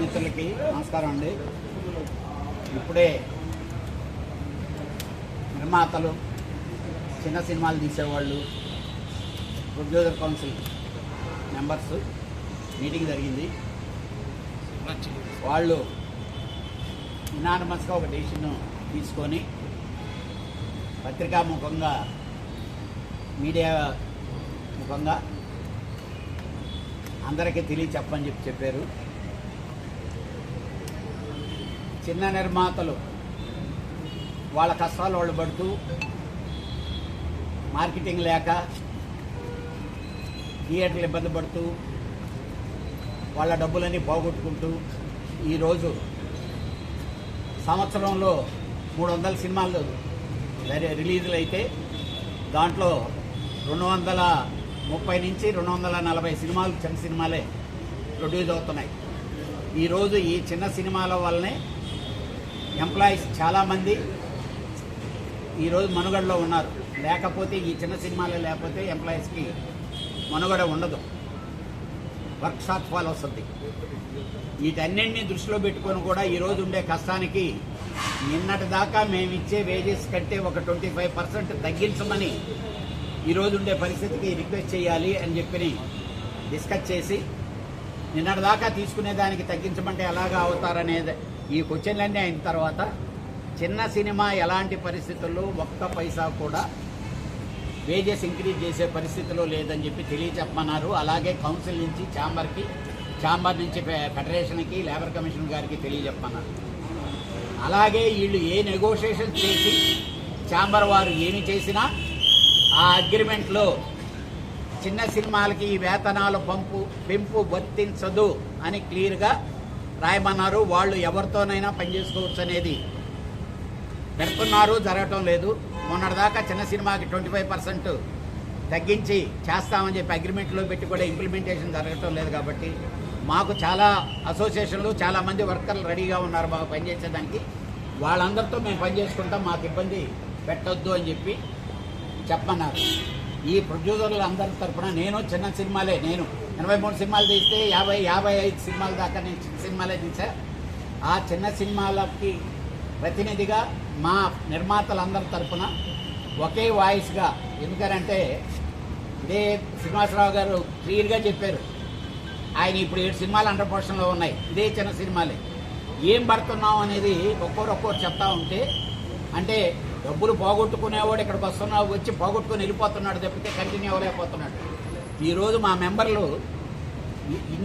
మిత్రులకి నమస్కారం అండి. ఇప్పుడే నిర్మాతలు చిన్న సినిమాలు తీసేవాళ్ళు ప్రొడ్యూసర్ కౌన్సిల్ మెంబర్స్ మీటింగ్ జరిగింది. వాళ్ళు ఇనానమస్గా ఒక డెసిషన్ తీసుకొని పత్రికా ముఖంగా మీడియా ముఖంగా అందరికీ తెలియ చెప్పని చెప్పి చెప్పారు. చిన్న నిర్మాతలు వాళ్ళ కష్టాలు వాళ్ళు పడుతూ మార్కెటింగ్ లేక థియేటర్లు ఇబ్బంది పడుతూ వాళ్ళ డబ్బులన్నీ పోగొట్టుకుంటూ ఈరోజు సంవత్సరంలో మూడు వందల సినిమాలు రిలీజ్లు రిలీజులు అయితే దాంట్లో రెండు వందల ముప్పై నుంచి రెండు వందల నలభై సినిమాలు చిన్న సినిమాలే ప్రొడ్యూస్ అవుతున్నాయి. ఈరోజు ఈ చిన్న సినిమాల వల్లనే ఎంప్లాయీస్ చాలామంది ఈరోజు మనుగడలో ఉన్నారు. లేకపోతే ఈ చిన్న సినిమాలే లేకపోతే ఎంప్లాయీస్కి మనుగడ ఉండదు. వర్క్ షాప్ ఫాల్ వస్తుంది వీటన్నింటినీ దృష్టిలో పెట్టుకొని కూడా ఈరోజు ఉండే కష్టానికి నిన్నటి దాకా మేమిచ్చే వేజెస్ కంటే ఒక ట్వంటీ ఫైవ్ పర్సెంట్ తగ్గించమని ఈరోజు ఉండే పరిస్థితికి రిక్వెస్ట్ చేయాలి అని చెప్పి డిస్కస్ చేసి నిన్నటి దాకా తీసుకునే దానికి తగ్గించమంటే ఎలాగా అవుతారనేది ఈ క్వశ్చన్లన్నీ అయిన తర్వాత చిన్న సినిమా ఎలాంటి పరిస్థితుల్లో ఒక్క పైసా కూడా వేజెస్ ఇంక్రీజ్ చేసే పరిస్థితిలో లేదని చెప్పి తెలియచెప్పమన్నారు. అలాగే కౌన్సిల్ నుంచి ఛాంబర్కి ఛాంబర్ నుంచి ఫెడరేషన్కి లేబర్ కమిషన్ గారికి తెలియజెప్పమన్నారు అలాగే వీళ్ళు ఏ నెగోషియేషన్ చేసి ఛాంబర్ వారు ఏమి చేసినా ఆ అగ్రిమెంట్లో చిన్న సినిమాలకి ఈ వేతనాలు పంపు పెంపు వర్తించదు అని క్లియర్గా రాయమన్నారు. వాళ్ళు ఎవరితోనైనా పనిచేసుకోవచ్చు అనేది పెడుతున్నారు జరగటం లేదు. మొన్నటిదాకా చిన్న సినిమాకి ట్వంటీ ఫైవ్ పర్సెంట్ తగ్గించి చేస్తామని చెప్పి అగ్రిమెంట్లో పెట్టి కూడా ఇంప్లిమెంటేషన్ జరగటం లేదు కాబట్టి మాకు చాలా అసోసియేషన్లు చాలామంది వర్కర్లు రెడీగా ఉన్నారు మాకు పనిచేసేదానికి వాళ్ళందరితో మేము పనిచేసుకుంటాం మాకు ఇబ్బంది పెట్టొద్దు అని చెప్పి చెప్పమన్నారు. ఈ ప్రొడ్యూసర్లు అందరి తరపున నేను చిన్న సినిమాలే నేను ఎనభై మూడు సినిమాలు తీస్తే యాభై యాభై ఐదు సినిమాల దాకా నేను చిన్న సినిమాలే తీసా ఆ చిన్న సినిమాలకి ప్రతినిధిగా మా నిర్మాతలందరి తరపున ఒకే వాయిస్గా ఎందుకనంటే ఇదే శ్రీనివాసరావు గారు క్లియర్గా చెప్పారు. ఆయన ఇప్పుడు ఏడు సినిమాలు అండర్ పోర్షన్లో ఉన్నాయి. ఇదే చిన్న సినిమాలే. ఏం పడుతున్నాం అనేది ఒక్కొరు ఒక్కొక్కరు చెప్తా ఉంటే అంటే డబ్బులు పోగొట్టుకునేవాడు ఇక్కడికి వస్తున్నావు వచ్చి పోగొట్టుకుని వెళ్ళిపోతున్నాడు తప్పితే కంటిన్యూ అవ్వలేకపోతున్నాడు. ఈరోజు మా మెంబర్లు ఇన్ని